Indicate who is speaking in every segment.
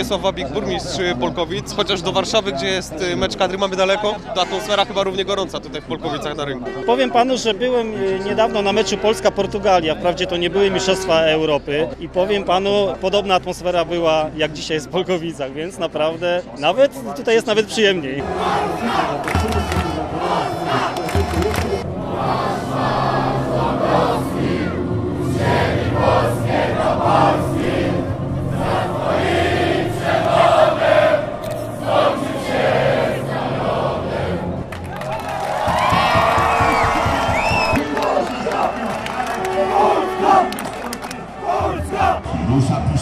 Speaker 1: Wiesław Wabik, burmistrz Polkowic. Chociaż do Warszawy, gdzie jest y, mecz kadry, mamy daleko, to atmosfera chyba równie gorąca tutaj w Polkowicach na rynku.
Speaker 2: Powiem panu, że byłem y, niedawno na meczu Polska-Portugalia. Wprawdzie to nie były Mistrzostwa Europy. I powiem panu, podobna atmosfera była jak dzisiaj jest w Polkowicach, więc naprawdę nawet tutaj jest nawet przyjemniej.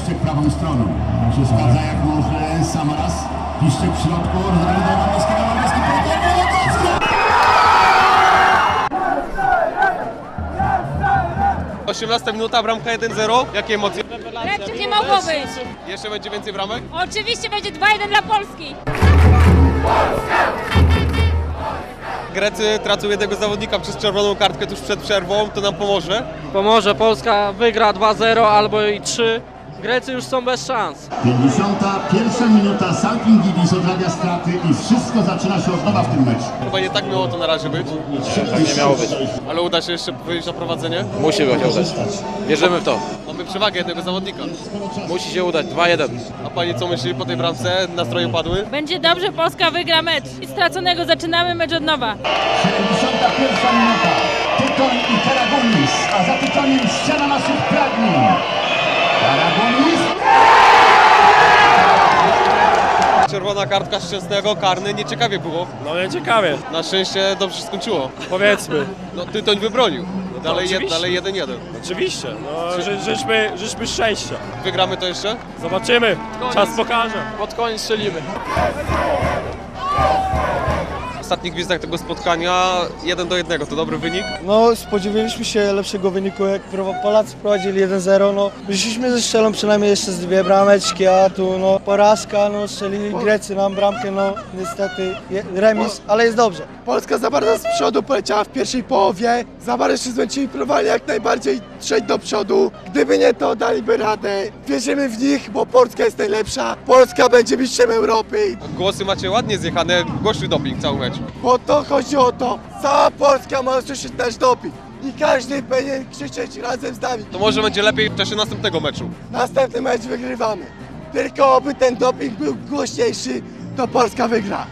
Speaker 3: Piszczek prawą stroną. Przeszkadza jak może Samaras. Piszczek w środku. Do Lewandowskiego. Lewandowski!
Speaker 1: 18 minuta, bramka 1-0. Jakie emocje?
Speaker 4: Lepszych nie mogło być.
Speaker 1: Jeszcze będzie więcej bramek?
Speaker 4: Oczywiście będzie 2-1 dla Polski.
Speaker 1: Grecy tracą jednego zawodnika przez czerwoną kartkę tuż przed przerwą, to nam pomoże.
Speaker 5: Pomoże, Polska wygra 2-0 albo i 3. Grecy już są bez szans.
Speaker 3: 51 minuta. Salkin Gidis odrabia straty i wszystko zaczyna się od nowa w tym meczu.
Speaker 1: Chyba nie tak miało to na razie być,
Speaker 6: Tak nie miało być.
Speaker 1: ale uda się jeszcze wyjść na prowadzenie.
Speaker 6: Musi być udać. Wierzymy w to.
Speaker 1: Mamy przewagę jednego zawodnika.
Speaker 6: Musi się udać. 2-1.
Speaker 1: A pani co myśli po tej bramce? Nastroje padły?
Speaker 4: Będzie dobrze, Polska wygra mecz. I straconego zaczynamy mecz od nowa.
Speaker 3: 71 minuta. Tytoń i Karagunis. A za Tytoniem ściana naszych pragnień. Karagunis.
Speaker 1: Czerwona kartka Szczęsnego, karny, nieciekawie było.
Speaker 7: No nie ciekawie,
Speaker 1: Na szczęście dobrze się skończyło.
Speaker 7: powiedzmy.
Speaker 1: No Tytoń wybronił. Dalej, jed,
Speaker 7: oczywiście.
Speaker 1: dalej 1-1.
Speaker 7: Oczywiście, no ży, życzmy, życzmy szczęścia.
Speaker 1: Wygramy to jeszcze?
Speaker 7: Zobaczymy, czas pokaże.
Speaker 5: Pod koniec strzelimy.
Speaker 1: W ostatnich gwizdach tego spotkania 1 do 1 to dobry wynik.
Speaker 8: No, spodziewaliśmy się lepszego wyniku, jak Polacy prowadzili 1-0, no. Myśleliśmy, że strzelą przynajmniej jeszcze z dwie brameczki, a tu no porażka, no strzelili Grecy nam bramkę, no niestety je, remis, ale jest dobrze.
Speaker 9: Polska za bardzo z przodu poleciała w pierwszej połowie. Za bardzo się zmęczyli, próbowali jak najbardziej trzeć do przodu. Gdyby nie to, daliby radę. Wierzymy w nich, bo Polska jest najlepsza. Polska będzie mistrzem Europy.
Speaker 1: Głosy macie ładnie zjechane, głośny doping cały mecz.
Speaker 9: Bo to chodzi o to. Cała Polska ma usłyszeć nasz doping. I każdy powinien krzyczeć razem z nami.
Speaker 1: To może będzie lepiej w czasie następnego meczu.
Speaker 9: Następny mecz wygrywamy. Tylko oby ten doping był głośniejszy, to Polska wygra.